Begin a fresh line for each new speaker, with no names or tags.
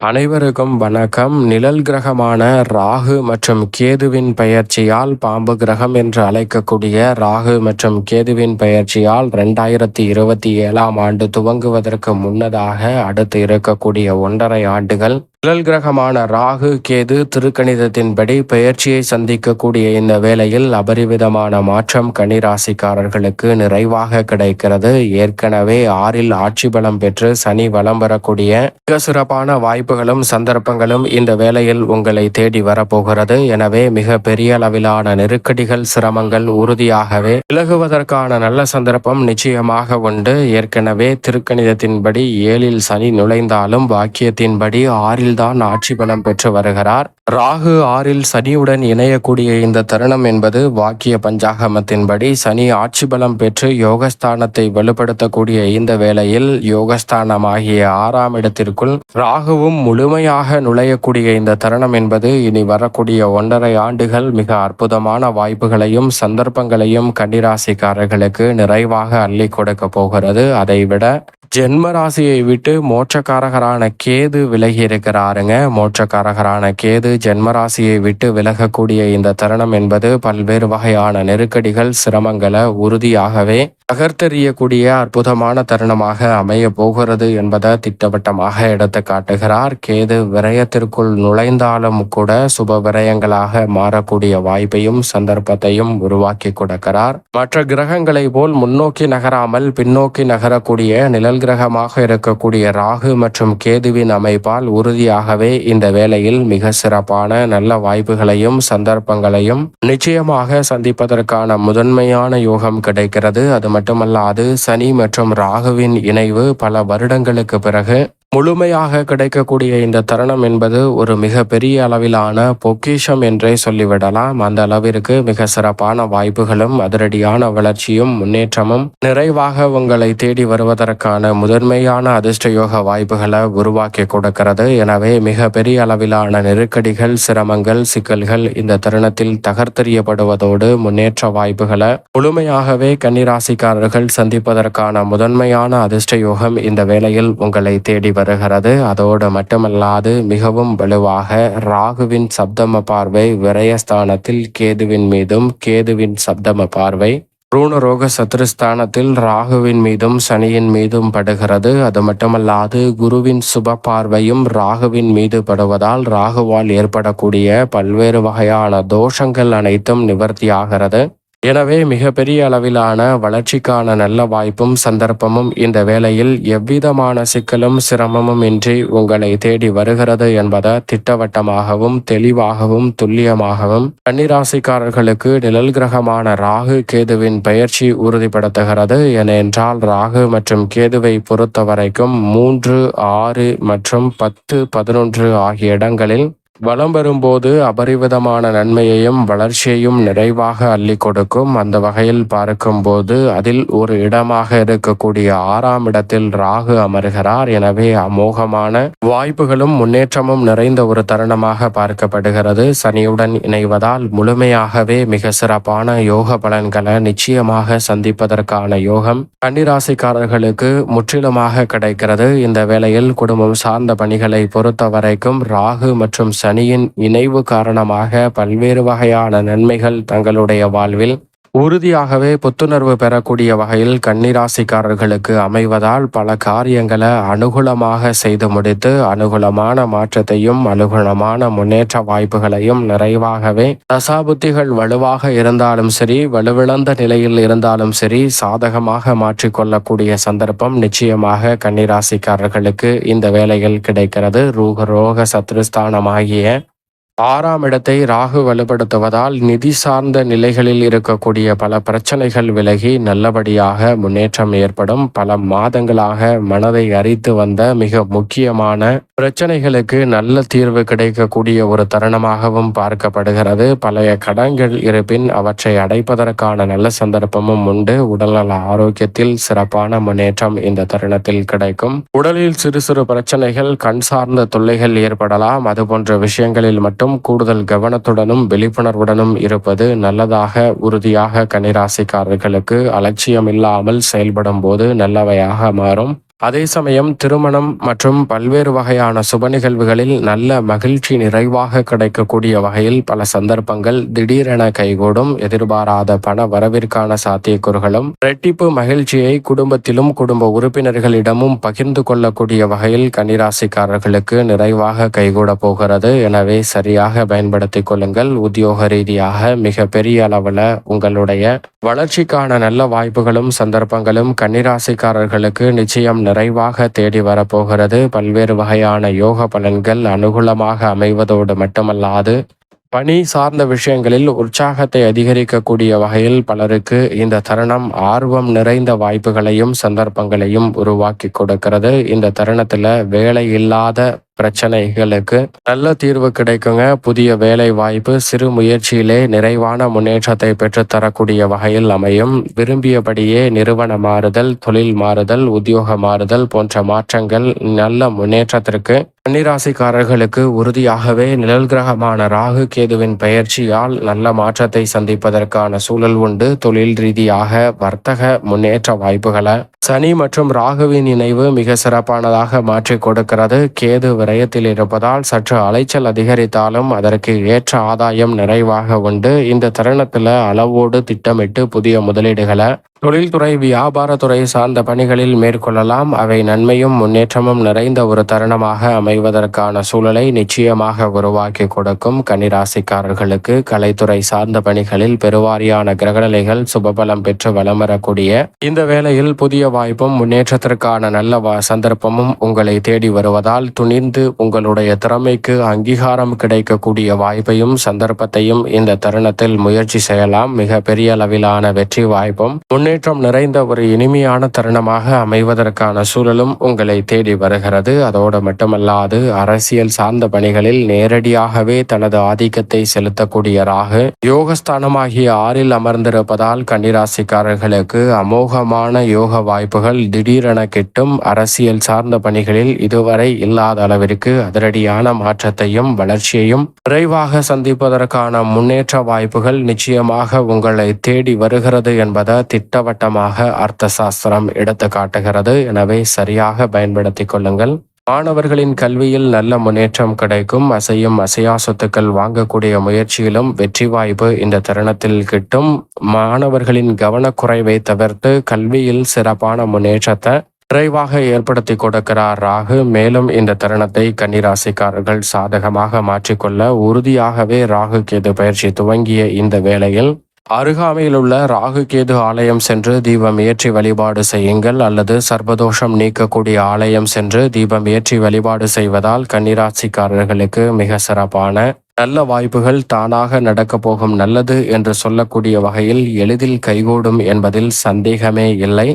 அனைவருக்கும் வணக்கம். நிழல் கிரகமான ராகு மற்றும் கேதுவின் பெயர்ச்சியால் பாம்பு கிரகம் என்று அழைக்கக்கூடிய ராகு மற்றும் கேதுவின் பெயர்ச்சியால் ரெண்டாயிரத்தி இருபத்தி ஏழாம் ஆண்டு துவங்குவதற்கு முன்னதாக அடுத்து இருக்கக்கூடிய ஒன்றரை ஆண்டுகள் நிழல் கிரகமான ராகு கேது திருக்கணிதத்தின்படி பெயர்ச்சியை சந்திக்கக்கூடிய இந்த வேளையில் அபரிவிதமான மாற்றம் கன்னிராசிக்காரர்களுக்கு நிறைவாக கிடைக்கிறது. ஏற்கனவே ஆறில் ஆட்சி பலம் பெற்று சனி வலம் வரக்கூடிய மிக சிறப்பான வாய்ப்புகளும் சந்தர்ப்பங்களும் இந்த வேளையில் உங்களை தேடி வரப்போகிறது. எனவே மிக பெரிய அளவிலான நெருக்கடிகள் சிரமங்கள் உறுதியாகவே விலகுவதற்கான நல்ல சந்தர்ப்பம் நிச்சயமாக உண்டு. ஏற்கனவே திருக்கணிதத்தின்படி ஏழில் சனி நுழைந்தாலும் வாக்கியத்தின்படி ஆறில் தான் ஆட்சி பலம் பெற்று வருகிறார். ராகு ஆறில் சனியுடன் இணையக்கூடிய இந்த தருணம் என்பது வாக்கிய பஞ்சாகமத்தின்படி சனி ஆட்சி பலம் பெற்று யோகஸ்தானத்தை வலுப்படுத்தக்கூடிய இந்த வேளையில் யோகஸ்தானமாகிய ஆறாம் இடத்திற்குள் ராகுவும் முழுமையாக நுழையக்கூடிய இந்த தருணம் என்பது இனி வரக்கூடிய ஒன்றரை ஆண்டுகள் மிக அற்புதமான வாய்ப்புகளையும் சந்தர்ப்பங்களையும் கன்னிராசிக்காரர்களுக்கு நிறைவாக அள்ளி கொடுக்க போகிறது. அதைவிட ஜென்ம ராசியை விட்டு மோட்சக்காரகரான கேது விலகி இருக்கிறாருங்க மோட்சக்காரகரான கேது ஜென்மராசியை விட்டு விலகக்கூடிய இந்த தருணம் என்பது பல்வேறு வகையான நெருக்கடிகள் சிரமங்களை உறுதியாகவே தகர்த்தெறியக்கூடிய அற்புதமான தருணமாக அமைய போகிறது என்பதை திட்டவட்டமாக எடுத்து காட்டுகிறார். கேது விரயத்திற்குள் நுழைந்தாலும் கூட சுப விரயங்களாக மாறக்கூடிய வாய்ப்பையும் சந்தர்ப்பத்தையும் உருவாக்கி கொடுக்கிறார். மற்ற கிரகங்களை போல் முன்னோக்கி நகராமல் பின்னோக்கி நகரக்கூடிய நிழல் கிரகமாக இருக்கக்கூடிய ராகு மற்றும் கேதுவின் அமைப்பால் ஆகவே இந்த வேளையில் மிக சிறப்பான நல்ல வாய்ப்புகளையும் சந்தர்ப்பங்களையும் நிச்சயமாக சந்திப்பதற்கான முதன்மையான யோகம் கிடைக்கிறது. அது மட்டுமல்லாது சனி மற்றும் ராகுவின் இணைவு பல வருடங்களுக்கு பிறகு முழுமையாக கிடைக்கக்கூடிய இந்த தருணம் என்பது ஒரு மிக பெரிய அளவிலான பொக்கிஷம் என்றே சொல்லிவிடலாம். அந்த அளவிற்கு மிக சிறப்பான வாய்ப்புகளும் அதிரடியான வளர்ச்சியும் முன்னேற்றமும் நிறைவாக உங்களை தேடி வருவதற்கான முதன்மையான அதிர்ஷ்ட யோக வாய்ப்புகளை உருவாக்கி கொடுக்கிறது. எனவே மிக பெரிய அளவிலான நெருக்கடிகள் சிரமங்கள் சிக்கல்கள் இந்த தருணத்தில் தகர்த்தெறியப்படுவதோடு முன்னேற்ற வாய்ப்புகளை முழுமையாகவே கன்னிராசிக்காரர்கள் சந்திப்பதற்கான முதன்மையான அதிர்ஷ்ட யோகம் இந்த வேளையில் உங்களை தேடி வருகிறது. அதோடு மட்டுமல்லாது மிகவும் வலுவாக ராகுவின் சப்தம பார்வை விரயஸ்தானத்தில் கேதுவின் மீதும் கேதுவின் சப்தம பார்வை ரூணரோக சத்ருஸ்தானத்தில் ராகுவின் மீதும் சனியின் மீதும் படுகிறது. அது மட்டுமல்லாது குருவின் சுப பார்வையும் ராகுவின் மீது படுவதால் ராகுவால் ஏற்படக்கூடிய பல்வேறு வகையான தோஷங்கள் அனைத்தும் நிவர்த்தியாகிறது. எனவே மிகப்பெரிய அளவிலான வளர்ச்சிக்கான நல்ல வாய்ப்பும் சந்தர்ப்பமும் இந்த வேளையில் எவ்விதமான சிக்கலும் சிரமமும் இன்றி உங்களை தேடி வருகிறது என்பதை திட்டவட்டமாகவும் தெளிவாகவும் துல்லியமாகவும் கன்னிராசிக்காரர்களுக்கு நிழல் கிரகமான ராகு கேதுவின் பயிற்சி உறுதிப்படுத்துகிறது. ஏனென்றால் ராகு மற்றும் கேதுவை பொறுத்த வரைக்கும் மூன்று ஆறு மற்றும் பத்து பதினொன்று ஆகிய இடங்களில் வலம் வரும்போது அபரிவிதமான நன்மையையும் வளர்ச்சியையும் நிறைவாக அள்ளி கொடுக்கும். அந்த வகையில் பார்க்கும்போது அதில் ஒரு இடமாக இருக்கக்கூடிய ஆறாம் இடத்தில் ராகு அமர்கிறார். எனவே அமோகமான வாய்ப்புகளும் முன்னேற்றமும் நிறைந்த ஒரு தருணமாக பார்க்கப்படுகிறது. சனியுடன் இணைவதால் முழுமையாகவே மிக சிறப்பான யோக பலன்களை நிச்சயமாக சந்திப்பதற்கான யோகம் கன்னிராசிக்காரர்களுக்கு முற்றிலுமாக கிடைக்கிறது. இந்த வேளையில் குடும்பம் சார்ந்த பணிகளை பொறுத்த வரைக்கும் ராகு மற்றும் சனியின் இணைவு காரணமாக பல்வேறு வகையான நன்மைகள் தங்களுடைய வாழ்வில் உறுதியாகவே புத்துணர்வு பெறக்கூடிய வகையில் கன்னிராசிக்காரர்களுக்கு அமைவதால் பல காரியங்களை அனுகூலமாக செய்து முடித்து அனுகூலமான மாற்றத்தையும் அனுகூலமான முன்னேற்ற வாய்ப்புகளையும் நிறைவாகவே தசாபுத்திகள் வலுவாக இருந்தாலும் சரி வலுவிழந்த நிலையில் இருந்தாலும் சரி சாதகமாக மாற்றிக்கொள்ளக்கூடிய சந்தர்ப்பம் நிச்சயமாக கன்னிராசிக்காரர்களுக்கு இந்த வேலையில் கிடைக்கிறது. ரூக ரோக சத்ருஸ்தானமாகிய ஆறாம் இடத்தை ராகு வலுப்படுத்துவதால் நிதி சார்ந்த நிலைகளில் இருக்கக்கூடிய பல பிரச்சனைகள் விலகி நல்லபடியாக முன்னேற்றம் ஏற்படும். பல மாதங்களாக மனதை அரித்து வந்த மிக முக்கியமான பிரச்சனைகளுக்கு நல்ல தீர்வு கிடைக்கக்கூடிய ஒரு தருணமாகவும் பார்க்கப்படுகிறது. பழைய கடன்கள் இருப்பின் அவற்றை அடைப்பதற்கான நல்ல சந்தர்ப்பமும் உண்டு. உடல்நல ஆரோக்கியத்தில் சிறப்பான முன்னேற்றம் இந்த தருணத்தில் கிடைக்கும். உடலில் சிறு சிறு பிரச்சனைகள் கண் சார்ந்த தொல்லைகள் ஏற்படலாம். அது போன்ற விஷயங்களில் மட்டும் கூடுதல் கவனத்துடனும் விழிப்புணர்வுடனும் இருப்பது நல்லதாக உறுதியாக கன்னிராசிக்காரர்களுக்கு அலட்சியம் இல்லாமல் செயல்படும் போது நல்லவையாக மாறும். அதே சமயம் திருமணம் மற்றும் பல்வேறு வகையான சுப நிகழ்வுகளில் நல்ல மகிழ்ச்சி நிறைவாக கிடைக்கக்கூடிய வகையில் பல சந்தர்ப்பங்கள் திடீரென கைகூடும். எதிர்பாராத பண வரவிற்கான சாத்தியக்கூறுகளும் இரட்டிப்பு மகிழ்ச்சியை குடும்பத்திலும் குடும்ப உறுப்பினர்களிடமும் பகிர்ந்து கொள்ளக்கூடிய வகையில் கன்னிராசிக்காரர்களுக்கு நிறைவாக கைகூட போகிறது. எனவே சரியாக பயன்படுத்திக் கொள்ளுங்கள். உத்தியோக ரீதியாக மிக பெரிய அளவில் உங்களுடைய வளர்ச்சிக்கான நல்ல வாய்ப்புகளும் சந்தர்ப்பங்களும் கன்னிராசிக்காரர்களுக்கு நிச்சயம் நிறைவாக தேடி வரப்போகிறது. பல்வேறு வகையான யோக பலன்கள் அனுகூலமாக அமைவதோடு மட்டுமல்லாது பணி சார்ந்த விஷயங்களில் உற்சாகத்தை அதிகரிக்கக்கூடிய வகையில் பலருக்கு இந்த தருணம் ஆர்வம் நிறைந்த வாய்ப்புகளையும் சந்தர்ப்பங்களையும் உருவாக்கி கொடுக்கிறது. இந்த தருணத்துல வேலை இல்லாத பிரச்சனைகளுக்கு நல்ல தீர்வு கிடைக்குங்க. புதிய வேலை வாய்ப்பு சிறு முயற்சியிலே நிறைவான முன்னேற்றத்தை பெற்றுத்தரக்கூடிய வகையில் அமையும். விரும்பியபடியே நிறுவன மாறுதல் தொழில் மாறுதல் உத்தியோக மாறுதல் போன்ற மாற்றங்கள் நல்ல முன்னேற்றத்திற்கு கன்னிராசிக்காரர்களுக்கு உறுதியாகவே நிழல் கிரகமான ராகு கேதுவின் பெயர்ச்சியால் நல்ல மாற்றத்தை சந்திப்பதற்கான சூழல் உண்டு. தொழில் ரீதியாக வர்த்தக முன்னேற்ற வாய்ப்புகளை சனி மற்றும் ராகுவின் இணைவு மிக சிறப்பானதாக மாற்றி கொடுக்கிறது. கேது விரயத்தில் இருப்பதால் சற்று அலைச்சல் அதிகரித்தாலும் அதற்கு ஏற்ற ஆதாயம் நிறைவாக உண்டு. இந்த தருணத்தில் அளவோடு திட்டமிட்டு புதிய முதலீடுகளை தொழில்துறை வியாபாரத்துறை சார்ந்த பணிகளில் மேற்கொள்ளலாம். அவை நன்மையும் முன்னேற்றமும் நிறைந்த ஒரு தருணமாக அமைவதற்கான சூழலை நிச்சயமாக உருவாக்கி கொடுக்கும். கன்னிராசிக்காரர்களுக்கு கலைத்துறை சார்ந்த பணிகளில் பெருவாரியான கிரகநிலைகள் சுபபலம் பெற்று வலம் வரக்கூடிய இந்த வேளையில் புதிய வாய்ப்பும் முன்னேற்றத்திற்கான நல்ல சந்தர்ப்பமும் உங்களை தேடி வருவதால் துணிந்து உங்களுடைய திறமைக்கு அங்கீகாரம் கிடைக்கக்கூடிய வாய்ப்பையும் சந்தர்ப்பத்தையும் இந்த தருணத்தில் முயற்சி செய்யலாம். மிக பெரிய அளவிலான வெற்றி வாய்ப்பும் முன்னேற்றம் நிறைந்த ஒரு இனிமையான தருணமாக அமைவதற்கான சூழலும் உங்களை தேடி வருகிறது. அதோடு மட்டுமல்லாது அரசியல் சார்ந்த பணிகளில் நேரடியாகவே தனது ஆதிக்கத்தை செலுத்தக்கூடிய ராகு யோகஸ்தானமாகிய ஆறில் அமர்ந்திருப்பதால் கன்னிராசிக்காரர்களுக்கு அமோகமான யோக வாய்ப்புகள் திடீரென கிட்டும். அரசியல் சார்ந்த பணிகளில் இதுவரை இல்லாத அளவிற்கு அதிரடியான மாற்றத்தையும் வளர்ச்சியையும் விரைவாக சந்திப்பதற்கான முன்னேற்ற வாய்ப்புகள் நிச்சயமாக உங்களை தேடி வருகிறது என்பதை திட்ட திட்டவட்டமாக அர்த்த சாஸ்திரம் எடுத்து காட்டுகிறது. எனவே சரியாக பயன்படுத்தி கொள்ளுங்கள். மாணவர்களின் கல்வியில் நல்ல முன்னேற்றம் கிடைக்கும். அசையும் அசையா சொத்துக்கள் வாங்கக்கூடிய முயற்சியிலும் வெற்றி வாய்ப்பு இந்த தருணத்தில் கிட்டும். மாணவர்களின் கவனக்குறைவை தவிர்த்து கல்வியில் சிறப்பான முன்னேற்றத்தை விரைவாக ஏற்படுத்தி கொடுக்கிறார் ராகு. மேலும் இந்த தருணத்தை கன்னிராசிக்காரர்கள் சாதகமாக மாற்றிக்கொள்ள உறுதியாகவே ராகு கேது பயிற்சி துவங்கிய இந்த வேளையில் அருகாமையில் உள்ள ராகு கேது ஆலயம் சென்று தீபம் ஏற்றி வழிபாடு செய்யுங்கள் அல்லது சர்வதோஷம் நீக்கக்கூடிய ஆலயம் சென்று தீபம் ஏற்றி வழிபாடு செய்வதால் கன்னிராசிக்காரர்களுக்கு மிக சிறப்பான நல்ல வாய்ப்புகள் தானாக நடக்கப் போகும் நல்லது என்று சொல்லக்கூடிய வகையில் எளிதில் கைகூடும் என்பதில் சந்தேகமே இல்லை.